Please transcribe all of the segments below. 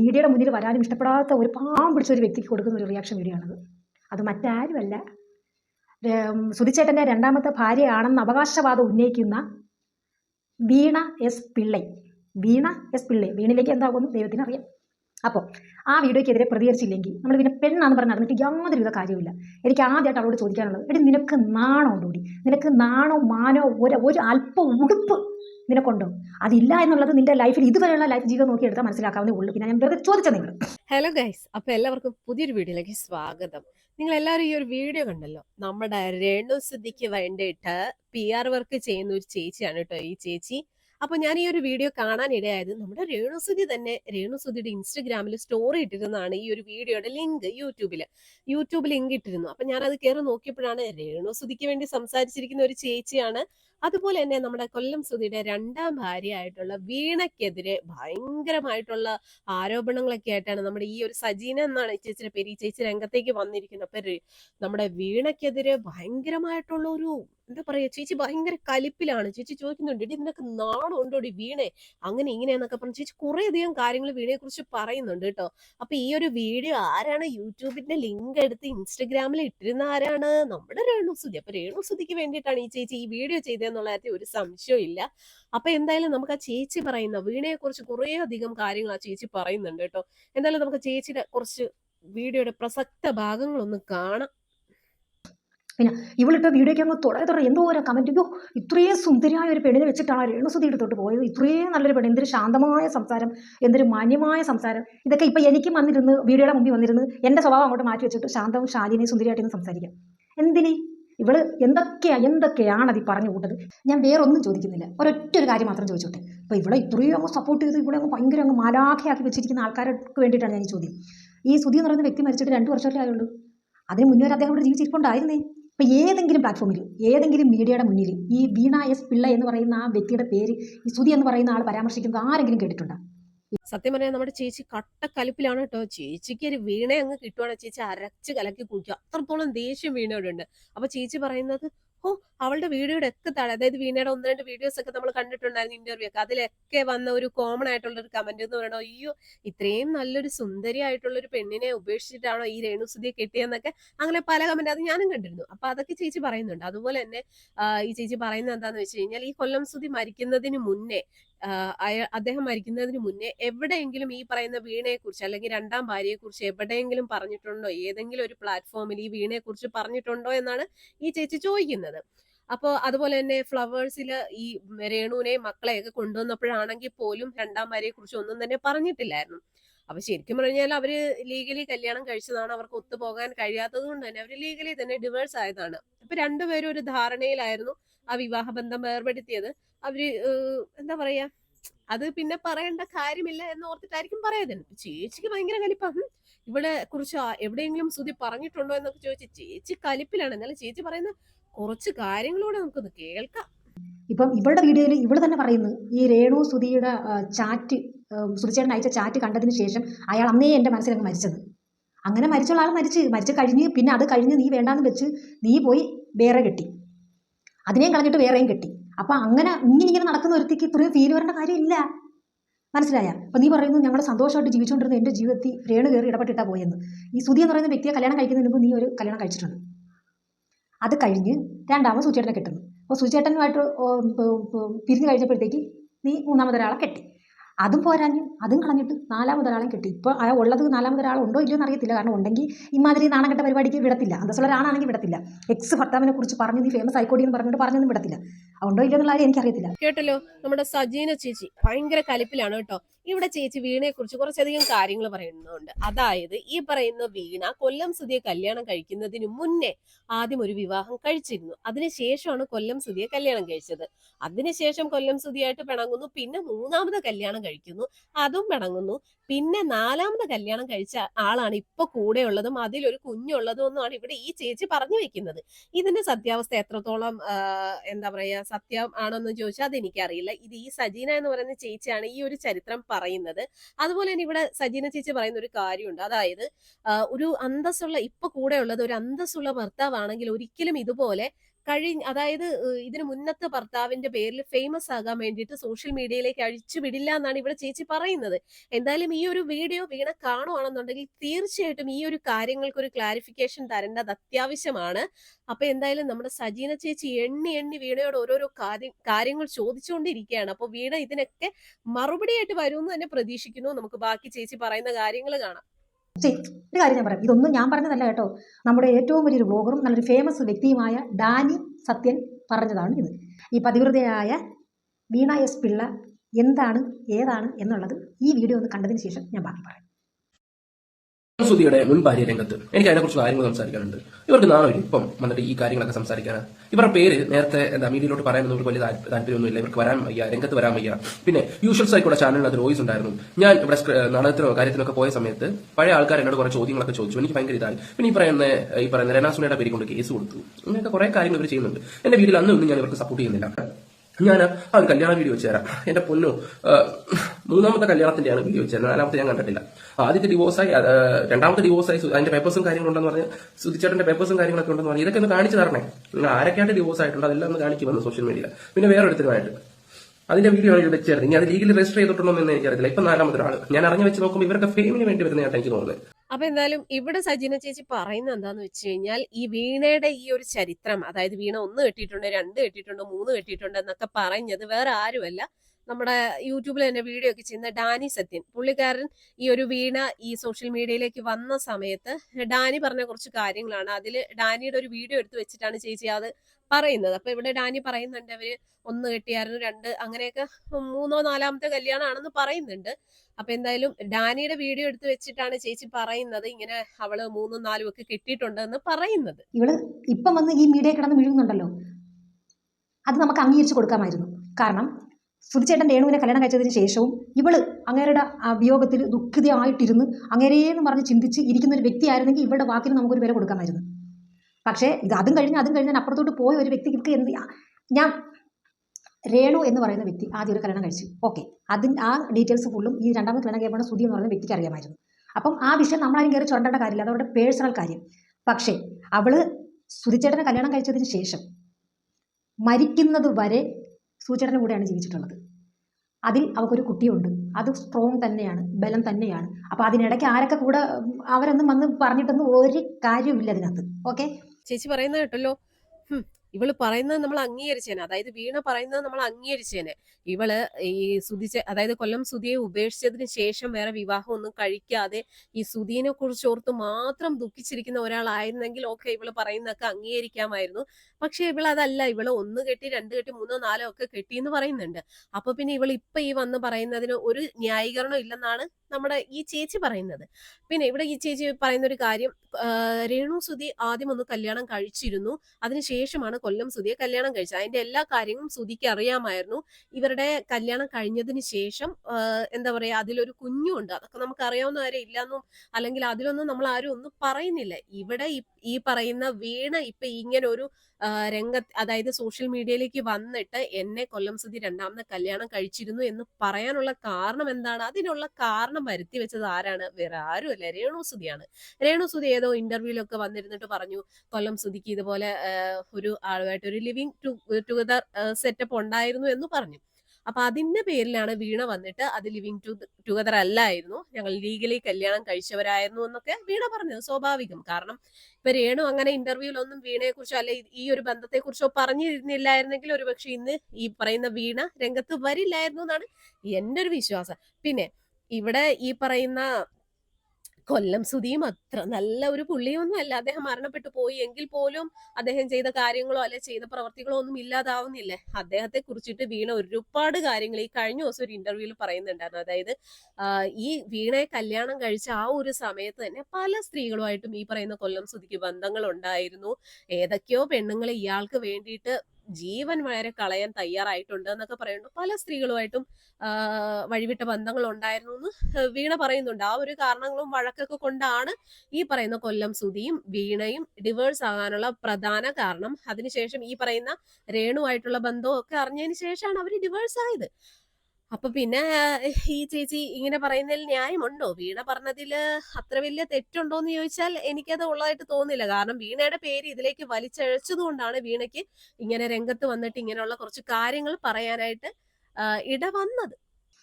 മീഡിയയുടെ മുന്നിൽ വരാനും ഇഷ്ടപ്പെടാത്ത ഒരു പാവം പിടിച്ച ഒരു വ്യക്തിക്ക് കൊടുക്കുന്ന ഒരു റിയാക്ഷൻ വീഡിയോ ആണത് അത് മറ്റാരുമല്ല. സുധിച്ചേട്ടന്റെ രണ്ടാമത്തെ ഭാര്യയാണെന്ന് അവകാശവാദം ഉന്നയിക്കുന്ന വീണ എസ് പിള്ളൈ. വീണ എസ് പിള്ളൈ. വീണിലേക്ക് എന്താകുമെന്ന് ദൈവത്തിനറിയാം. അപ്പോൾ ആ വീഡിയോക്കെതിരെ പ്രതികരിച്ചില്ലെങ്കിൽ നമ്മൾ പിന്നെ പെണ്ണാന്ന് പറഞ്ഞ് നടന്നിട്ട് യാതൊരുവിധ കാര്യമില്ല എനിക്ക് ആദ്യമായിട്ട് അവളോട് ചോദിക്കാനുള്ളത് എടി നിനക്ക് നാണോ ഉണ്ടോടി? നിനക്ക് നാണോ മാനോ ഒരു ഒരു അല്പം ഉടുപ്പ് നിനക്കുണ്ടോ? അതില്ല എന്നുള്ളത് നിന്റെ ലൈഫിൽ ഇതുവരെയുള്ള ലൈഫ് ജീവിതം നോക്കി എടുത്താൽ മനസ്സിലാക്കാവുന്നേ ഉള്ളൂ. പിന്നെ ഞാൻ വെറുതെ ചോദിച്ചത് നിങ്ങൾ ഹലോ ഗൈസ് അപ്പൊ എല്ലാവർക്കും പുതിയൊരു വീഡിയോയിലേക്ക് സ്വാഗതം. നിങ്ങൾ എല്ലാവരും ഈ ഒരു വീഡിയോ കണ്ടല്ലോ? നമ്മുടെ രേണു സിദ്ധിക്ക് വേണ്ടിയിട്ട് പി ആർ വർക്ക് ചെയ്യുന്ന ഒരു ചേച്ചിയാണ് കേട്ടോ ഈ ചേച്ചി. അപ്പൊ ഞാൻ ഈ ഒരു വീഡിയോ കാണാൻ നമ്മുടെ രേണുസുതി തന്നെ രേണുസുതിയുടെ ഇൻസ്റ്റഗ്രാമിൽ സ്റ്റോറി ഇട്ടിരുന്നതാണ് ഈ ഒരു വീഡിയോയുടെ ലിങ്ക് യൂട്യൂബിൽ യൂട്യൂബ് ലിങ്ക് ഇട്ടിരുന്നു. അപ്പൊ ഞാൻ അത് കയറി നോക്കിയപ്പോഴാണ് രേണുസുതിക്ക് വേണ്ടി സംസാരിച്ചിരിക്കുന്ന ഒരു ചേച്ചിയാണ് അതുപോലെ തന്നെ നമ്മുടെ കൊല്ലം സുധിയുടെ രണ്ടാം ഭാര്യയായിട്ടുള്ള വീണക്കെതിരെ ഭയങ്കരമായിട്ടുള്ള ആരോപണങ്ങളൊക്കെ ആയിട്ടാണ് നമ്മുടെ ഈ ഒരു സജീന എന്നാണ് ചേച്ചിയുടെ പേര്. ഈ ചേച്ചി രംഗത്തേക്ക് വന്നിരിക്കുന്നത്. അപ്പൊ നമ്മുടെ വീണക്കെതിരെ ഭയങ്കരമായിട്ടുള്ള ഒരു എന്താ പറയാ ചേച്ചി ഭയങ്കര കലിപ്പിലാണ്. ചേച്ചി ചോദിക്കുന്നുണ്ട് ഇടി നിനക്ക് നാണം ഉണ്ടോടി വീണേ? അങ്ങനെ ഇങ്ങനെയെന്നൊക്കെ പറഞ്ഞു ചേച്ചി കുറെ അധികം കാര്യങ്ങൾ വീണയെ കുറിച്ച് പറയുന്നുണ്ട് കേട്ടോ. അപ്പൊ ഈ ഒരു വീഡിയോ ആരാണ്? യൂട്യൂബിന്റെ ലിങ്ക് എടുത്ത് ഇൻസ്റ്റഗ്രാമിൽ ഇട്ടിരുന്ന ആരാണ്? നമ്മുടെ രേണു സുധി. അപ്പൊ രേണു സുധിക്ക് വേണ്ടിയിട്ടാണ് ഈ ചേച്ചി ഈ വീഡിയോ ചെയ്തതെന്നുള്ള കാര്യത്തിൽ ഒരു സംശയവും ഇല്ല. അപ്പൊ എന്തായാലും നമുക്ക് ആ ചേച്ചി പറയുന്ന വീണയെ കുറിച്ച് കുറേ അധികം കാര്യങ്ങൾ ആ ചേച്ചി പറയുന്നുണ്ട് കേട്ടോ. എന്തായാലും നമുക്ക് ചേച്ചിയുടെ കുറച്ച് വീഡിയോയുടെ പ്രസക്ത ഭാഗങ്ങളൊന്ന് കാണാം. പിന്നെ ഇവളിട്ട വീഡിയോയ്ക്ക് അങ്ങ് തുടരെ തുടരെ എന്തോ ഓരോ കമന്റ് അയ്യോ ഇത്രയും സുന്ദരിയായ ഒരു പെണ്ണിനെ വെച്ചിട്ടാണ് രേണുസുതി എടുത്തോട്ട് പോയത്. ഇത്രയും നല്ലൊരു പെണ്ണ് എന്തൊരു ശാന്തമായ സംസാരം എന്തൊരു മാന്യമായ സംസാരം. ഇതൊക്കെ ഇപ്പം എനിക്ക് വന്നിരുന്ന് വീഡിയോയുടെ മുമ്പിൽ വന്നിരുന്ന് എന്റെ സ്വഭാവം അങ്ങോട്ട് മാറ്റി വെച്ചിട്ട് ശാന്തവും ശാലിനെയും സുന്ദരിയായിട്ടൊന്ന് സംസാരിക്കാം. എന്തിന്? ഇവൾ എന്തൊക്കെയാ എന്തൊക്കെയാണ് അത് പറഞ്ഞു കൂട്ടത്? ഞാൻ വേറൊന്നും ചോദിക്കുന്നില്ല. ഒരൊറ്റ ഒരു കാര്യം മാത്രം ചോദിച്ചോട്ടെ. അപ്പോൾ ഇവിടെ ഇത്രയും അങ്ങ് സപ്പോർട്ട് ചെയ്ത് ഇവിടെ അങ്ങ് ഭയങ്കര അങ്ങ് മാലാഖയാക്കി വെച്ചിരിക്കുന്ന ആൾക്കാർക്ക് വേണ്ടിയിട്ടാണ് ഞാൻ ചോദ്യം. ഈ സുധി എന്ന് പറയുന്ന വ്യക്തി മരിച്ചിട്ട് രണ്ട് വർഷമല്ലേ ആയുള്ളൂ. അതിന് മുന്നേ അദ്ദേഹം ഇവിടെ ജീവിച്ചിരിപ്പുണ്ടായിരുന്നേ. ഇപ്പൊ ഏതെങ്കിലും പ്ലാറ്റ്ഫോമിൽ ഏതെങ്കിലും മീഡിയയുടെ മുന്നിൽ ഈ വീണ എസ് പിള്ള എന്ന് പറയുന്ന ആ വ്യക്തിയുടെ പേര് ഈ സുധി എന്ന് പറയുന്ന ആൾ പരാമർശിക്കുന്നത് ആരെങ്കിലും കേട്ടിട്ടുണ്ടോ? സത്യം പറയാ നമ്മുടെ ചേച്ചി കട്ട കലിപ്പിലാണ് കേട്ടോ. ചേച്ചിക്ക് ഒരു വീണ അങ്ങ് കിട്ടുവാണ്. ചേച്ചി അരച്ച് കലക്കി കുടിക്കുക. അത്രത്തോളം ദേഷ്യം വീണയോടുണ്ട് അപ്പൊ ചേച്ചി പറയുന്നത് ഓ അവളുടെ വീഡിയോയുടെ ഒക്കെ താഴെ അതായത് വീണയുടെ ഒന്ന് രണ്ട് വീഡിയോസ് ഒക്കെ നമ്മൾ കണ്ടിട്ടുണ്ടായിരുന്നു ഇന്റർവ്യൂ ഒക്കെ. അതിലൊക്കെ വന്ന ഒരു കോമൺ ആയിട്ടുള്ള ഒരു കമന്റ് എന്ന് പറയണോ അയ്യോ ഇത്രയും നല്ലൊരു സുന്ദരി ആയിട്ടുള്ള ഒരു പെണ്ണിനെ ഉപേക്ഷിച്ചിട്ടാണോ ഈ രേണുസുതിയെ കിട്ടിയെന്നൊക്കെ? അങ്ങനെ പല കമന്റ് അത് ഞാനും കണ്ടിരുന്നു. അപ്പൊ അതൊക്കെ ചേച്ചി പറയുന്നുണ്ട്. അതുപോലെ തന്നെ ഈ ചേച്ചി പറയുന്നത് എന്താന്ന് വെച്ച് കഴിഞ്ഞാൽ ഈ കൊല്ലം സുതി മരിക്കുന്നതിന് മുന്നേ അദ്ദേഹം മരിക്കുന്നതിന് മുന്നേ എവിടെയെങ്കിലും ഈ പറയുന്ന വീണയെ കുറിച്ച് അല്ലെങ്കിൽ രണ്ടാം ഭാര്യയെ കുറിച്ച് എവിടെയെങ്കിലും പറഞ്ഞിട്ടുണ്ടോ? ഏതെങ്കിലും ഒരു പ്ലാറ്റ്ഫോമിൽ ഈ വീണയെ കുറിച്ച് പറഞ്ഞിട്ടുണ്ടോ എന്നാണ് ഈ ചേച്ചി ചോദിക്കുന്നത്. അപ്പോൾ അതുപോലെ തന്നെ ഫ്ലവേഴ്സിൽ ഈ രേണുവിനെയും മക്കളെയൊക്കെ കൊണ്ടുവന്നപ്പോഴാണെങ്കിൽ പോലും രണ്ടാം ഭാര്യയെ കുറിച്ച് ഒന്നും തന്നെ പറഞ്ഞിട്ടില്ലായിരുന്നു. അപ്പൊ ശരിക്കും പറഞ്ഞാൽ അവർ ലീഗലി കല്യാണം കഴിച്ചതാണ്. അവർക്ക് ഒത്തുപോകാൻ കഴിയാത്തത് കൊണ്ട് തന്നെ അവർ ലീഗലി തന്നെ ഡിവേഴ്സ് ആയതാണ്. അപ്പൊ രണ്ടുപേരും ഒരു ധാരണയിലായിരുന്നു ആ വിവാഹ ബന്ധം ഏർപ്പെടുത്തിയത് അവർ എന്താ പറയാ അത് പിന്നെ പറയേണ്ട കാര്യമില്ല എന്ന് ഓർത്തിട്ടായിരിക്കും പറയാതെ ചേച്ചിക്ക് ഭയങ്കര കലിപ്പം. ഇവിടെ കുറിച്ച് എവിടെയെങ്കിലും സുതി പറഞ്ഞിട്ടുണ്ടോ എന്നൊക്കെ ചോദിച്ചു ചേച്ചി കലിപ്പിലാണ്. എന്നാലും ചേച്ചി പറയുന്ന കുറച്ച് കാര്യങ്ങളൂടെ നമുക്കൊന്ന് കേൾക്കാം. ഇപ്പം ഇവളുടെ വീഡിയോയിൽ ഇവൾ തന്നെ പറയുന്നു ഈ രേണു സുധിയുടെ ചാറ്റ് സുധിച്ചേട്ടൻ അയച്ച ചാറ്റ് കണ്ടതിന് ശേഷം അയാൾ അന്നേ എന്റെ മനസ്സിലങ്ങ് മരിച്ചത്. അങ്ങനെ മരിച്ചുള്ള ആൾ മരിച്ച് മരിച്ച് കഴിഞ്ഞ് പിന്നെ അത് കഴിഞ്ഞ് നീ വേണ്ടാന്ന് വെച്ച് നീ പോയി വേറെ കെട്ടി. അതിനെയും കളഞ്ഞിട്ട് വേറെയും കെട്ടി. അപ്പം അങ്ങനെ ഇങ്ങനെ ഇങ്ങനെ നടക്കുന്ന ഒരുത്തിക്ക് ഇത്രയും ഫീൽ വരേണ്ട കാര്യമില്ല. മനസ്സിലായ? അപ്പം നീ പറയുന്നു ഞങ്ങൾ സന്തോഷമായിട്ട് ജീവിച്ചുകൊണ്ടിരുന്ന എന്റെ ജീവിതത്തിൽ രേണു കയറി ഇടപെട്ടിട്ടാ പോയെന്ന്. ഈ സുധി എന്ന് പറയുന്ന വ്യക്തിയെ കല്യാണം കഴിക്കുന്നതിന് മുമ്പ് നീ ഒരു കല്യാണം കഴിച്ചിട്ടുണ്ട്. അത് കഴിഞ്ഞ് രണ്ടാമത് സുചേട്ടനെ കെട്ടുന്നു. അപ്പോൾ സുചേട്ടനുമായിട്ട് പിരിഞ്ഞു കഴിഞ്ഞപ്പോഴത്തേക്ക് നീ മൂന്നാമതൊരാളെ കെട്ടി. അതും പോരാഞ്ഞ് അതും കളഞ്ഞിട്ട് നാലാമതൊരാളെ കിട്ടി. ഇപ്പോൾ ആ ഉള്ളത് നാലാമതൊരാൾ ഉണ്ടോ ഇല്ലയോ എന്ന് അറിയത്തില്ല. കാരണം ഉണ്ടെങ്കിൽ ഇമാതിരി നാണം കെട്ട പരിപാടിക്ക് വിടത്തില്ല. അന്തസ്സുള്ള ഒരാളാണെങ്കിൽ വിടത്തില്ല. എക്സ് ഭർത്താവിനെ കുറിച്ച് പറഞ്ഞു നീ ഫേമസ് ആയിക്കോടി എന്ന് പറഞ്ഞിട്ട് പറഞ്ഞൊന്നും വിടത്തില്ല. ഉണ്ടോ ഇല്ലയോ എന്നുള്ള കാര്യം എനിക്കറിയത്തില്ല. കേട്ടല്ലോ നമ്മുടെ സജീന ചേച്ചി. ഭയങ്കര കലിപ്പിലാണ് കേട്ടോ. ഇവിടെ ചേച്ചി വീണയെ കുറിച്ച് കുറച്ചധികം കാര്യങ്ങൾ പറയുന്നുണ്ട്. അതായത് ഈ പറയുന്ന വീണ കൊല്ലം സുധിയെ കല്യാണം കഴിക്കുന്നതിന് മുന്നേ ആദ്യം ഒരു വിവാഹം കഴിച്ചിരുന്നു. അതിനുശേഷമാണ് കൊല്ലം സുധിയെ കല്യാണം കഴിച്ചത്. അതിനുശേഷം കൊല്ലം സുധിയായിട്ട് പിണങ്ങുന്നു. പിന്നെ മൂന്നാമത് കല്യാണം കഴിക്കുന്നു. അതും പിണങ്ങുന്നു. പിന്നെ നാലാമത് കല്യാണം കഴിച്ച ആളാണ് ഇപ്പൊ കൂടെയുള്ളതും അതിലൊരു കുഞ്ഞുള്ളതും ഒന്നുമാണ് ഇവിടെ ഈ ചേച്ചി പറഞ്ഞു വെക്കുന്നത്. ഇതിന്റെ സത്യാവസ്ഥ എത്രത്തോളം എന്താ പറയാ സത്യം ആണോന്ന് ചോദിച്ചാൽ അത് എനിക്കറിയില്ല ഇത് ഈ സജീന എന്ന് പറയുന്ന ചേച്ചിയാണ് ഈ ഒരു ചരിത്രം പറയുന്നത്. അതുപോലെ തന്നെ ഇവിടെ സജീന ചേച്ചി പറയുന്ന ഒരു കാര്യമുണ്ട്. അതായത് ഒരു അന്തസ്സുള്ള ഇപ്പൊ കൂടെ ഉള്ളത് ഒരു അന്തസ്സുള്ള ഭർത്താവാണെങ്കിൽ ഒരിക്കലും ഇതുപോലെ കഴിഞ്ഞ അതായത് ഇതിന് മുന്നത്തെ ഭർത്താവിന്റെ പേരിൽ ഫേമസ് ആകാൻ വേണ്ടിയിട്ട് സോഷ്യൽ മീഡിയയിലേക്ക് അഴിച്ചു വിടില്ല എന്നാണ് ഇവിടെ ചേച്ചി പറയുന്നത്. എന്തായാലും ഈ ഒരു വീഡിയോ വീണ കാണുവാണെന്നുണ്ടെങ്കിൽ തീർച്ചയായിട്ടും ഈ ഒരു കാര്യങ്ങൾക്ക് ഒരു ക്ലാരിഫിക്കേഷൻ തരേണ്ടത് അത്യാവശ്യമാണ്. അപ്പൊ എന്തായാലും നമ്മുടെ സജീന ചേച്ചി എണ്ണി എണ്ണി വീണയോട് ഓരോരോ കാര്യം കാര്യങ്ങൾ ചോദിച്ചുകൊണ്ടിരിക്കുകയാണ് അപ്പൊ വീണ ഇതിനൊക്കെ മറുപടിയായിട്ട് വരുമെന്ന് തന്നെ പ്രതീക്ഷിക്കുന്നു. നമുക്ക് ബാക്കി ചേച്ചി പറയുന്ന കാര്യങ്ങൾ കാണാം. ശരി ഒരു കാര്യം ഞാൻ പറയാം. ഇതൊന്നും ഞാൻ പറഞ്ഞതല്ല കേട്ടോ. നമ്മുടെ ഏറ്റവും വലിയൊരു ബ്ലോഗറും നല്ലൊരു ഫേമസ് വ്യക്തിയുമായ ഡാനി സത്യൻ പറഞ്ഞതാണ് ഇത്. ഈ പതിവൃതയായ വീണ എസ് പിള്ള എന്താണ് ഏതാണ് എന്നുള്ളത് ഈ വീഡിയോ ഒന്ന് കണ്ടതിന് ശേഷം ഞാൻ ബാക്കി പറയാം. സുധിയുടെ മുൻ ഭാര്യ രംഗത്ത് എനിക്ക് അതിനെക്കുറിച്ച് കാര്യങ്ങൾ സംസാരിക്കാനുണ്ട്. ഇവർക്ക് നാളെ ഇപ്പം വന്നിട്ട് ഈ കാര്യങ്ങളൊക്കെ സംസാരിക്കാൻ ഇവരുടെ പേര് നേരത്തെ എന്താ മീഡിയയിലോട്ട് പറയാനൊന്നും ഇവർക്ക് വലിയ താല്പര്യമൊന്നും താല്പര്യമൊന്നുമില്ല ഇവർക്ക് വരാൻ വയ്യ രംഗത്ത് വരാൻ വയ്യ. പിന്നെ യൂഷ്വൽ സൈക്കോടെ ചാനലിൽ അത് വോയിസ് ഉണ്ടായിരുന്നു. ഞാൻ ഇവിടെ നാടകത്തിനോ കാര്യത്തിനൊക്കെ പോയ സമയത്ത് പഴയ ആൾക്കാർ എന്നോട് കുറെ ചോദ്യങ്ങളൊക്കെ ചോദിച്ചു. എനിക്ക് ഭയങ്കര ഇതായി. പിന്നെ ഈ പറയുന്ന ഈ പറയുന്ന രനാസുനയുടെ പേര് കൊണ്ട് കേസ് കൊടുത്തു. ഇങ്ങനെയൊക്കെ കുറെ കാര്യങ്ങൾ ഇവർ ചെയ്യുന്നുണ്ട്. എന്റെ വീട്ടിൽ അന്നും ഇന്നും ഞാൻ ഇവർക്ക് സപ്പോർട്ട് ചെയ്യുന്നില്ല. ഞാൻ ആ കല്യാണ വീഡിയോ വെച്ച് തരാം. എന്റെ പൊന്നു മൂന്നാമത്തെ കല്യാണത്തിന്റെയാണ് വീഡിയോ വെച്ചത് നാലാമത്തെ ഞാൻ കണ്ടിട്ടില്ല. ആദ്യത്തെ ഡിവോഴ്സായി രണ്ടാമത്തെ ഡിവോഴ്സായി അതിന്റെ പേപ്പേഴ്സും കാര്യങ്ങളുണ്ടെന്ന് പറഞ്ഞ് സുധിച്ചേട്ടന്റെ പേപ്പേഴ്സും കാര്യങ്ങളൊക്കെ ഉണ്ടെന്ന് പറഞ്ഞ് ഇതൊക്കെ ഒന്ന് കാണിച്ചു തരണേ. നിങ്ങൾ ആരൊക്കെയായിട്ട് ഡിവോഴ്സ് ആയിട്ടുണ്ട്? അതെല്ലാം ഒന്ന് കാണിച്ചു വന്നു സോഷ്യൽ മീഡിയയിൽ പിന്നെ വേറെ ഒരുത്തരുമായിട്ട് അതിന്റെ വീഡിയോ ആണ് ഇവിടെ വെച്ചായിരുന്നു ഇനി അത് ലീഗലി രജിസ്റ്റർ ചെയ്തിട്ടുണ്ടോ എന്ന് എനിക്കറിയില്ല ഇപ്പൊ നാലാമത്തെ ഒരാൾ ഞാൻ അറിഞ്ഞു വെച്ച് നോക്കുമ്പോൾ ഇവരൊക്കെ ഫെയിമിന് വേണ്ടി വരുന്നതായിട്ട് എനിക്ക് തോന്നുന്നത്. അപ്പൊ എന്തായാലും ഇവിടെ സജീന ചേച്ചി പറയുന്നത് എന്താന്ന് വെച്ച് കഴിഞ്ഞാൽ ഈ വീണയുടെ ഈ ഒരു ചരിത്രം അതായത് വീണ ഒന്ന് കെട്ടിയിട്ടുണ്ട് രണ്ട് കെട്ടിയിട്ടുണ്ട് മൂന്ന് കെട്ടിയിട്ടുണ്ട് എന്നൊക്കെ പറഞ്ഞത് വേറെ ആരുമല്ല. നമ്മുടെ യൂട്യൂബിൽ തന്നെ വീഡിയോ ഒക്കെ ചെയ്യുന്ന ഡാനി സത്യൻ. പുള്ളിക്കാരൻ ഈ ഒരു വീണ ഈ സോഷ്യൽ മീഡിയയിലേക്ക് വന്ന സമയത്ത് ഡാനി പറഞ്ഞ കുറച്ച് കാര്യങ്ങളാണ്. അതിൽ ഡാനിയുടെ ഒരു വീഡിയോ എടുത്തു വെച്ചിട്ടാണ് ചേച്ചി അത് പറയുന്നത്. അപ്പൊ ഇവിടെ ഡാനി പറയുന്നുണ്ട് അവർ ഒന്ന് കെട്ടിയായിരുന്നു രണ്ട് അങ്ങനെയൊക്കെ മൂന്നോ നാലാമത്തെ കല്യാണമാണെന്ന് പറയുന്നുണ്ട്. അപ്പൊ എന്തായാലും ഡാനിയുടെ വീഡിയോ എടുത്ത് വെച്ചിട്ടാണ് ചേച്ചി പറയുന്നത്. ഇങ്ങനെ അവൾ മൂന്നും നാലും ഒക്കെ കെട്ടിയിട്ടുണ്ട് എന്ന് പറയുന്നത്. ഇവൾ ഇപ്പം വന്ന് ഈ മീഡിയ കിടന്ന് വിഴുങ്ങുന്നുണ്ടല്ലോ അത് നമുക്ക് അംഗീകരിച്ചു കൊടുക്കാമായിരുന്നു. കാരണം സുധിച്ചേട്ടൻ രേണുവിനെ കല്യാണം കഴിച്ചതിന് ശേഷവും ഇവൾ അങ്ങേരുടെ വിയോഗത്തിൽ ദുഃഖിതയായിട്ടിരുന്ന് അങ്ങേരെയെന്ന് പറഞ്ഞ് ചിന്തിച്ച് ഇരിക്കുന്ന ഒരു വ്യക്തിയായിരുന്നെങ്കിൽ ഇവളുടെ വാക്കിന് നമുക്കൊരു വില കൊടുക്കാമായിരുന്നു. പക്ഷേ ഇത് അതും കഴിഞ്ഞ് അതും കഴിഞ്ഞാൽ അപ്പുറത്തോട്ട് പോയ ഒരു വ്യക്തിക്ക് എന്ത് ഞാൻ രേണു എന്ന് പറയുന്ന വ്യക്തി ആദ്യം ഒരു കല്യാണം കഴിച്ചു. ഓക്കെ. അതിന് ആ ഡീറ്റെയിൽസ് ഫുള്ളും ഈ രണ്ടാമത് കല്യാണം കഴിയുമ്പോൾ സുധി എന്ന് പറയുന്ന വ്യക്തിക്ക് അറിയാമായിരുന്നു. അപ്പം ആ വിഷയം നമ്മളാരും കയറി ചുരണ്ടേണ്ട കാര്യമില്ല. അതവരുടെ പേഴ്സണൽ കാര്യം. പക്ഷേ അവൾ സുധിച്ചേട്ടനെ കല്യാണം കഴിച്ചതിന് ശേഷം മരിക്കുന്നത് വരെ സുധിച്ചേട്ടന്റെ കൂടെയാണ് ജീവിച്ചിട്ടുള്ളത്. അതിൽ അവൾക്കൊരു കുട്ടിയുണ്ട്. അത് സ്ട്രോങ് തന്നെയാണ് ബലം തന്നെയാണ്. അപ്പോൾ അതിനിടയ്ക്ക് ആരൊക്കെ കൂടെ അവരൊന്നും വന്ന് പറഞ്ഞിട്ടൊന്നും ഒരു കാര്യമില്ല അതിനകത്ത്. ഓക്കെ ചേച്ചി പറയുന്നത് കേട്ടല്ലോ ഇവൾ പറയുന്നത് നമ്മൾ അംഗീകരിച്ചേനെ. അതായത് വീണ പറയുന്നത് നമ്മൾ അംഗീകരിച്ചേനെ. ഇവൾ ഈ സുതിച്ച അതായത് കൊല്ലം സുതിയെ ഉപേക്ഷിച്ചതിന് ശേഷം വേറെ വിവാഹം ഒന്നും കഴിക്കാതെ ഈ സുതിനെ കുറിച്ച് ഓർത്ത് മാത്രം ദുഃഖിച്ചിരിക്കുന്ന ഒരാളായിരുന്നെങ്കിൽ ഓക്കെ ഇവൾ പറയുന്നതൊക്കെ അംഗീകരിക്കാമായിരുന്നു. പക്ഷെ ഇവൾ അതല്ല. ഇവൾ ഒന്ന് കെട്ടി രണ്ട് കെട്ടി മൂന്നോ നാലോ ഒക്കെ കെട്ടി എന്ന് പറയുന്നുണ്ട്. അപ്പൊ പിന്നെ ഇവൾ ഇപ്പൊ ഈ വന്ന് പറയുന്നതിന് ഒരു ന്യായീകരണം ഇല്ലെന്നാണ് നമ്മുടെ ഈ ചേച്ചി പറയുന്നത്. പിന്നെ ഇവിടെ ഈ ചേച്ചി പറയുന്ന ഒരു കാര്യം രേണു സുതി ആദ്യം ഒന്ന് കല്യാണം കഴിച്ചിരുന്നു. അതിനുശേഷമാണ് കൊല്ലം സുധിയെ കല്യാണം കഴിച്ചു. അതിന്റെ എല്ലാ കാര്യങ്ങളും സുധിക്ക് അറിയാമായിരുന്നു. ഇവരുടെ കല്യാണം കഴിഞ്ഞതിന് ശേഷം എന്താ പറയാ അതിലൊരു കുഞ്ഞുണ്ട്. അതൊക്കെ നമുക്ക് അറിയാവുന്ന കാര്യം ഇല്ലെന്നും അല്ലെങ്കിൽ അതിലൊന്നും നമ്മൾ ആരും ഒന്നും പറയുന്നില്ല. ഇവിടെ ഈ പറയുന്ന വീണ ഇപ്പൊ ഇങ്ങനെ ഒരു രംഗത്ത് അതായത് സോഷ്യൽ മീഡിയയിലേക്ക് വന്നിട്ട് എന്നെ കൊല്ലം സുധി രണ്ടാമത്തെ കല്യാണം കഴിച്ചിരുന്നു എന്ന് പറയാനുള്ള കാരണം എന്താണ്? അതിനുള്ള കാരണം വരുത്തി വെച്ചത് ആരാണ്? വേറെ ആരും അല്ല രേണു സുധിയാണ് രേണു സുധി ഏതോ ഇന്റർവ്യൂലൊക്കെ വന്നിരുന്നിട്ട് പറഞ്ഞു കൊല്ലം സുധിക്ക് ഇതുപോലെ ഒരു ആളുമായിട്ട് ഒരു ലിവിങ് ടുഗദർ സെറ്റപ്പ് ഉണ്ടായിരുന്നു എന്ന് പറഞ്ഞു. അപ്പൊ അതിന്റെ പേരിലാണ് വീണ വന്നിട്ട് അത് ലിവിങ് ടു ടുഗദർ അല്ലായിരുന്നു. ഞങ്ങൾ ലീഗലി കല്യാണം കഴിച്ചവരായിരുന്നു എന്നൊക്കെ വീണ പറഞ്ഞത് സ്വാഭാവികം. കാരണം ഇപ്പൊ രേണു അങ്ങനെ ഇന്റർവ്യൂലൊന്നും വീണയെ കുറിച്ചോ അല്ലെ ഈ ഒരു ബന്ധത്തെ കുറിച്ചോ പറഞ്ഞിരുന്നില്ലായിരുന്നെങ്കിൽ ഒരുപക്ഷെ ഇന്ന് ഈ പറയുന്ന വീണ രംഗത്ത് വരില്ലായിരുന്നു എന്നാണ് എന്റെ ഒരു വിശ്വാസം. പിന്നെ ഇവിടെ ഈ പറയുന്ന കൊല്ലം സുധിയും അത്ര നല്ല ഒരു പുള്ളിയൊന്നും അല്ല. അദ്ദേഹം മരണപ്പെട്ടു പോയി. എങ്കിൽ പോലും അദ്ദേഹം ചെയ്ത കാര്യങ്ങളോ അല്ലെ ചെയ്ത പ്രവർത്തികളോ ഒന്നും ഇല്ലാതാവുന്നില്ലേ? അദ്ദേഹത്തെ കുറിച്ചിട്ട് വീണ ഒരുപാട് കാര്യങ്ങൾ ഈ കഴിഞ്ഞ ദിവസം ഒരു ഇന്റർവ്യൂവിൽ പറയുന്നുണ്ടായിരുന്നു. അതായത് ഈ വീണയെ കല്യാണം കഴിച്ച ആ ഒരു സമയത്ത് തന്നെ പല സ്ത്രീകളുമായിട്ടും ഈ പറയുന്ന കൊല്ലം സുധിക്ക് ബന്ധങ്ങൾ ഉണ്ടായിരുന്നു ഏതൊക്കെയോ പെണ്ണുങ്ങളെ ഇയാൾക്ക് വേണ്ടിയിട്ട് ജീവൻ വളരെ കളയാൻ തയ്യാറായിട്ടുണ്ട് എന്നൊക്കെ പറയുന്നു. പല സ്ത്രീകളുമായിട്ടും വഴിവിട്ട ബന്ധങ്ങൾ ഉണ്ടായിരുന്നു എന്ന് വീണ പറയുന്നുണ്ട്. ആ ഒരു കാരണങ്ങളും വഴക്കൊക്കെ കൊണ്ടാണ് ഈ പറയുന്ന കൊല്ലം സുധിയും വീണയും ഡിവേഴ്സ് ആകാനുള്ള പ്രധാന കാരണം. അതിനുശേഷം ഈ പറയുന്ന രേണുവായിട്ടുള്ള ബന്ധവും ഒക്കെ അറിഞ്ഞതിന് ശേഷമാണ് അവർ ഡിവേഴ്സ് ആയത്. അപ്പൊ പിന്നെ ഈ ചേച്ചി ഇങ്ങനെ പറയുന്നതിൽ ന്യായമുണ്ടോ? വീണ പറഞ്ഞതിൽ അത്ര വലിയ തെറ്റുണ്ടോ എന്ന് ചോദിച്ചാൽ എനിക്കത് ഉള്ളതായിട്ട് തോന്നില്ല കാരണം വീണയുടെ പേര് ഇതിലേക്ക് വലിച്ചഴച്ചതുകൊണ്ടാണ് വീണയ്ക്ക് ഇങ്ങനെ രംഗത്ത് വന്നിട്ട് ഇങ്ങനെയുള്ള കുറച്ച് കാര്യങ്ങൾ പറയാനായിട്ട് ഇട വന്നത്.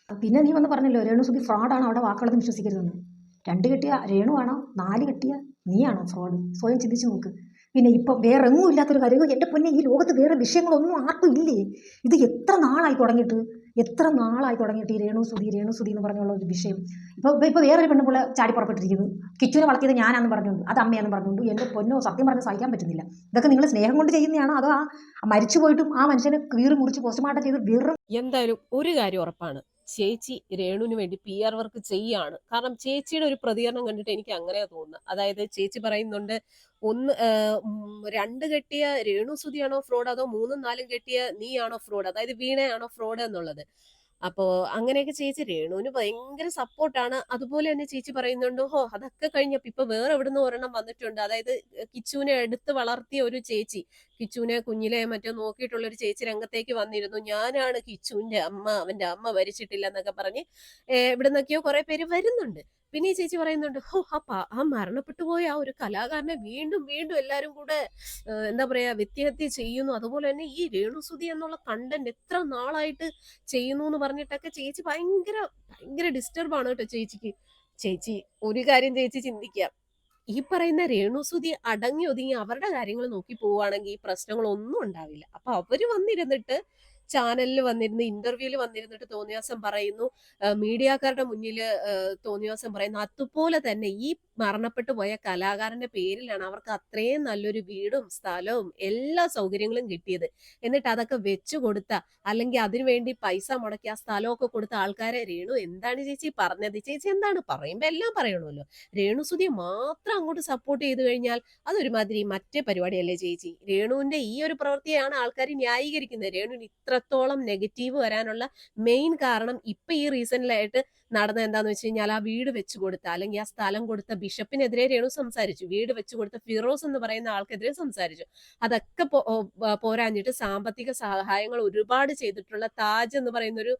പിന്നെ നീ വന്ന് പറഞ്ഞല്ലോ രേണു സുധി ഫ്രോഡാണ്? അവിടെ വാക്കുകളൊന്നും വിശ്വസിക്കരുതെന്ന്. രണ്ട് കെട്ടിയ രേണു ആണോ? നാല് കെട്ടിയ നീയാണോ ഫ്രോഡ്? സ്വയം ചിന്തിച്ചു നോക്ക്. പിന്നെ ഇപ്പം വേറെ എങ്ങും ഇല്ലാത്തൊരു കാര്യം എന്റെ പൊന്നെ ഈ ലോകത്ത് വേറെ വിഷയങ്ങളൊന്നും ആർക്കും ഇല്ലേ? ഇത് എത്ര നാളായി തുടങ്ങിയിട്ട്? എത്ര നാളായി തുടങ്ങിയിട്ട് ഈ രേണു സുധി രേണു സുധി എന്ന് പറഞ്ഞുള്ള ഒരു വിഷയം? ഇപ്പോൾ ഇപ്പോൾ വേറൊരു പെണ്ണുപിള്ള ചാടി പുറപ്പെട്ടിരിക്കുന്നു. കിച്ചുവിനെ വളർത്തിയത് ഞാനാന്ന് പറഞ്ഞുകൊണ്ട് അത് അമ്മയാന്ന് പറഞ്ഞുകൊണ്ട് എന്റെ പൊന്നോ സത്യം പറഞ്ഞ് സഹിക്കാൻ പറ്റുന്നില്ല. ഇതൊക്കെ നിങ്ങൾ സ്നേഹം കൊണ്ട് ചെയ്യുന്നതാണോ അതോ ആ മരിച്ചു പോയിട്ടും ആ മനുഷ്യനെ കീറി മുറിച്ച് പോസ്റ്റ്മോർട്ടം ചെയ്ത് വെറും എന്തായാലും ഒരു കാര്യം ഉറപ്പാണ്. ചേച്ചി രേണുവിന് വേണ്ടി പി ആർ വർക്ക് ചെയ്യാണ്. കാരണം ചേച്ചിയുടെ ഒരു പ്രതികരണം കണ്ടിട്ട് എനിക്ക് അങ്ങനെയാ തോന്നുന്നത് അതായത് ചേച്ചി പറയുന്നുണ്ട് ഒന്ന് രണ്ട് കെട്ടിയ രേണു സുതിയാണോ ഫ്രോഡ് അതോ മൂന്നും നാലും കെട്ടിയ നീയാണോ ഫ്രോഡ് അതായത് വീണയാണോ ഫ്രോഡ് എന്നുള്ളത്. അപ്പോ അങ്ങനെയൊക്കെ ചേച്ചി രേണുവിന് ഭയങ്കര സപ്പോർട്ടാണ്. അതുപോലെ തന്നെ ചേച്ചി പറയുന്നുണ്ട് ഹോ അതൊക്കെ കഴിഞ്ഞപ്പോ ഇപ്പൊ വേറെ എവിടുന്ന് ഒരെണ്ണം വന്നിട്ടുണ്ട്. അതായത് കിച്ചുവിനെ എടുത്ത് വളർത്തിയ ഒരു ചേച്ചി കിച്ചുവിനെ കുഞ്ഞിലെ മറ്റോ നോക്കിയിട്ടുള്ള ഒരു ചേച്ചി രംഗത്തേക്ക് വന്നിരുന്നു. ഞാനാണ് കിച്ചുവിന്റെ അമ്മ അവന്റെ അമ്മ വരിച്ചിട്ടില്ല എന്നൊക്കെ പറഞ്ഞ് ഇവിടുന്നൊക്കെയോ കുറെ പേര് വരുന്നുണ്ട്. പിന്നെ ഈ ചേച്ചി പറയുന്നുണ്ട് ഹോ ആ പ- ആ മരണപ്പെട്ടു പോയ ആ ഒരു കലാകാരനെ വീണ്ടും വീണ്ടും എല്ലാരും കൂടെ എന്താ പറയാ വ്യത്യഹത്യ ചെയ്യുന്നു. അതുപോലെ തന്നെ ഈ രേണുസുതി എന്നുള്ള കണ്ടന്റ് എത്ര നാളായിട്ട് ചെയ്യുന്നു എന്ന് പറഞ്ഞിട്ടൊക്കെ ചേച്ചി ഭയങ്കര ഭയങ്കര ഡിസ്റ്റർബ് ആണ് കേട്ടോ ചേച്ചിക്ക്. ചേച്ചി ഒരു കാര്യം ചേച്ചി ചിന്തിക്കുക ഈ പറയുന്ന രേണുസുതി അടങ്ങി ഒതുങ്ങി അവരുടെ കാര്യങ്ങൾ നോക്കി പോവുകയാണെങ്കിൽ ഈ പ്രശ്നങ്ങളൊന്നും ഉണ്ടാവില്ല. അപ്പൊ അവർ വന്നിരുന്നിട്ട് ചാനലിൽ വന്നിരുന്ന് ഇന്റർവ്യൂവിൽ വന്നിരുന്നിട്ട് തോന്നിയാസം പറയുന്നു. മീഡിയക്കാരുടെ മുന്നിൽ തോന്നിയാസം പറയുന്നു. അതുപോലെ തന്നെ ഈ മരണപ്പെട്ടു പോയ കലാകാരന്റെ പേരിലാണ് അവർക്ക് അത്രയും നല്ലൊരു വീടും സ്ഥലവും എല്ലാ സൗകര്യങ്ങളും കിട്ടിയത്. എന്നിട്ട് അതൊക്കെ വെച്ചു കൊടുത്ത അല്ലെങ്കിൽ അതിനുവേണ്ടി പൈസ മുടക്കി ആ സ്ഥലമൊക്കെ കൊടുത്ത ആൾക്കാരെ രേണു എന്താണ് ചേച്ചി പറഞ്ഞത്? ചേച്ചി എന്താണ് പറയുമ്പോ എല്ലാം പറയണമല്ലോ. രേണുസുതിയെ മാത്രം അങ്ങോട്ട് സപ്പോർട്ട് ചെയ്തു കഴിഞ്ഞാൽ അതൊരുമാതിരി മറ്റേ പരിപാടിയല്ലേ ചേച്ചി? രേണുവിന്റെ ഈ ഒരു പ്രവൃത്തിയാണ് ആൾക്കാർ ന്യായീകരിക്കുന്നത്. രേണുവിന് ഇത്രത്തോളം നെഗറ്റീവ് വരാനുള്ള മെയിൻ കാരണം ഇപ്പൊ ഈ റീസണിലായിട്ട് നടന്ന എന്താന്ന് വെച്ച് കഴിഞ്ഞാൽ ആ വീട് വെച്ചു കൊടുത്ത അല്ലെങ്കിൽ ആ സ്ഥലം കൊടുത്ത ബിഷപ്പിനെതിരെ രേണു സംസാരിച്ചു. വീട് വെച്ചു കൊടുത്ത ഫിറോസ് എന്ന് പറയുന്ന ആൾക്കെതിരെ സംസാരിച്ചു. അതൊക്കെ പോരാഞ്ഞിട്ട് സാമ്പത്തിക സഹായങ്ങൾ ഒരുപാട് ചെയ്തിട്ടുള്ള താജ് എന്ന് പറയുന്ന ഒരു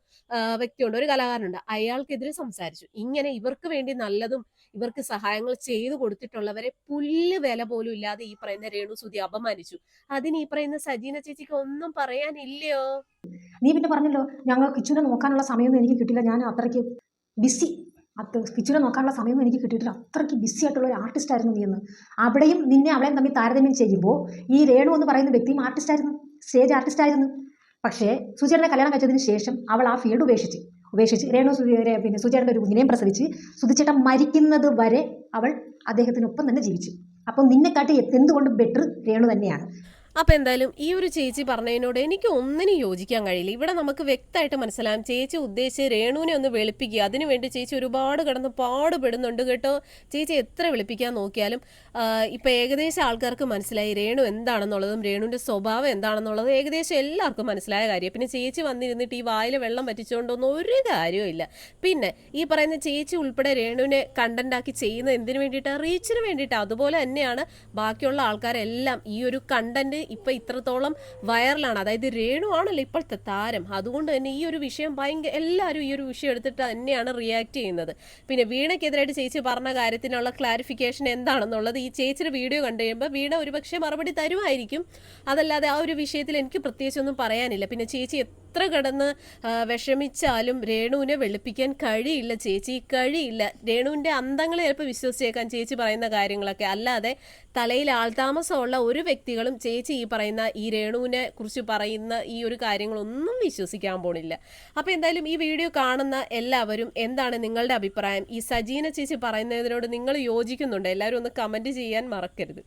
വ്യക്തിയുണ്ട്. ഒരു കലാകാരനുണ്ട്. അയാൾക്കെതിരെ സംസാരിച്ചു. ഇങ്ങനെ ഇവർക്ക് വേണ്ടി നല്ലതും ഇവർക്ക് സഹായങ്ങൾ ചെയ്തു കൊടുത്തിട്ടുള്ളവരെ പുല്ല് വില പോലും ഇല്ലാതെ ഈ പറയുന്ന രേണു സുതി അപമാനിച്ചു. അതിന് ഈ പറയുന്ന സജീന ചേച്ചിക്ക് ഒന്നും പറയാനില്ലയോ? നീ പിന്നെ പറഞ്ഞല്ലോ ഞങ്ങൾ കിച്ചുവിനെ നോക്കാനുള്ള സമയമൊന്നും എനിക്ക് കിട്ടില്ല ഞാൻ അത്രയ്ക്ക് ബിസി അത് കിച്ചുവിനെ നോക്കാനുള്ള സമയമൊന്നും എനിക്ക് കിട്ടിയിട്ടില്ല. അത്രയ്ക്ക് ബിസി ആയിട്ടുള്ള ഒരു ആർട്ടിസ്റ്റ് ആയിരുന്നു നീ എന്ന് അവിടെയും നിന്നെ അവളെയും തമ്മിൽ താരതമ്യം ചെയ്യുമ്പോൾ ഈ രേണു എന്ന് പറയുന്ന വ്യക്തിയും ആർട്ടിസ്റ്റ് ആയിരുന്നു സ്റ്റേജ് ആർട്ടിസ്റ്റ് ആയിരുന്നു. പക്ഷേ സുചേട്ടനെ കല്യാണം കഴിച്ചതിന് ശേഷം അവൾ ആ ഫീൽഡ് ഉപേക്ഷിച്ച് ഉപേക്ഷിച്ച് രേണു സുധീരെ പിന്നെ സുചേട്ടന്റെ ഒരു കുഞ്ഞിനെയും പ്രസവിച്ച് സുധിച്ചേട്ടൻ മരിക്കുന്നത് വരെ അവൾ അദ്ദേഹത്തിനൊപ്പം തന്നെ ജീവിച്ചു. അപ്പം നിന്നെക്കാട്ടി എന്തുകൊണ്ട് ബെറ്റർ രേണു തന്നെയാണ്. അപ്പൊ എന്തായാലും ഈ ഒരു ചേച്ചി പറഞ്ഞതിനോട് എനിക്ക് ഒന്നിനും യോജിക്കാൻ കഴിയില്ല. ഇവിടെ നമുക്ക് വ്യക്തമായിട്ട് മനസ്സിലാവും. ചേച്ചി ഉദ്ദേശിച്ച് രേണുവിനെ ഒന്ന് വെളുപ്പിക്കുക. അതിനുവേണ്ടി ചേച്ചി ഒരുപാട് കിടന്ന് പാടുപെടുന്നുണ്ട് കേട്ടോ. ചേച്ചി എത്ര വിളിപ്പിക്കാൻ നോക്കിയാലും ആ, ഇപ്പൊ ഏകദേശം ആൾക്കാർക്ക് മനസ്സിലായി രേണു എന്താണെന്നുള്ളതും രേണുവിന്റെ സ്വഭാവം എന്താണെന്നുള്ളതും ഏകദേശം എല്ലാവർക്കും മനസ്സിലായ കാര്യം പിന്നെ ചേച്ചി വന്നിരുന്നിട്ട് ഈ വായിൽ വെള്ളം പറ്റിച്ചുകൊണ്ടൊന്നും ഒരു കാര്യവുമില്ല പിന്നെ ഈ പറയുന്ന ചേച്ചി ഉൾപ്പെടെ രേണുവിനെ കണ്ടന്റ് ആക്കി ചെയ്യുന്നത് എന്തിനു വേണ്ടിയിട്ടാണ് റീച്ചിന് വേണ്ടിയിട്ടാണ് അതുപോലെ തന്നെയാണ് ബാക്കിയുള്ള ആൾക്കാരെല്ലാം ഈ ഒരു കണ്ടന്റ് ഇപ്പൊ ഇത്രത്തോളം വൈറലാണ്. അതായത് രേണു ആണല്ലോ ഇപ്പോഴത്തെ താരം. അതുകൊണ്ട് തന്നെ ഈ ഒരു വിഷയം ഭയങ്കര എല്ലാവരും ഈ ഒരു വിഷയം എടുത്തിട്ട് തന്നെയാണ് റിയാക്ട് ചെയ്യുന്നത്. പിന്നെ വീണയ്ക്കെതിരായിട്ട് ചേച്ചി പറഞ്ഞ കാര്യത്തിനുള്ള ക്ലാരിഫിക്കേഷൻ എന്താണെന്നുള്ളത് ഈ ചേച്ചിയുടെ വീഡിയോ കണ്ടു കഴിയുമ്പോൾ വീണ ഒരുപക്ഷെ മറുപടി തരുമായിരിക്കും. അതല്ലാതെ ആ ഒരു വിഷയത്തിൽ എനിക്ക് പ്രത്യേകിച്ചൊന്നും പറയാനില്ല. പിന്നെ ചേച്ചി എത്ര കിടന്ന് വിഷമിച്ചാലും രേണുവിനെ വെളുപ്പിക്കാൻ കഴിയില്ല ചേച്ചി കഴിയില്ല. രേണുവിന്റെ അന്തങ്ങൾ ചിലപ്പോൾ വിശ്വസിച്ചേക്കാൻ ചേച്ചി പറയുന്ന കാര്യങ്ങളൊക്കെ. അല്ലാതെ തലയിൽ ആൾതാമസമുള്ള ഒരു വ്യക്തികളും ചേച്ചി ഈ പറയുന്ന ഈ രേണുവിനെ കുറിച്ച് പറയുന്ന ഈ ഒരു കാര്യങ്ങളൊന്നും വിശ്വസിക്കാൻ പോണില്ല. അപ്പോൾ എന്തായാലും ഈ വീഡിയോ കാണുന്ന എല്ലാവരും എന്താണ് നിങ്ങളുടെ അഭിപ്രായം? ഈ സജീന ചേച്ചി പറയുന്നതിനോട് നിങ്ങൾ യോജിക്കുന്നുണ്ട്? എല്ലാവരും ഒന്ന് കമന്റ് ചെയ്യാൻ മറക്കരുത്.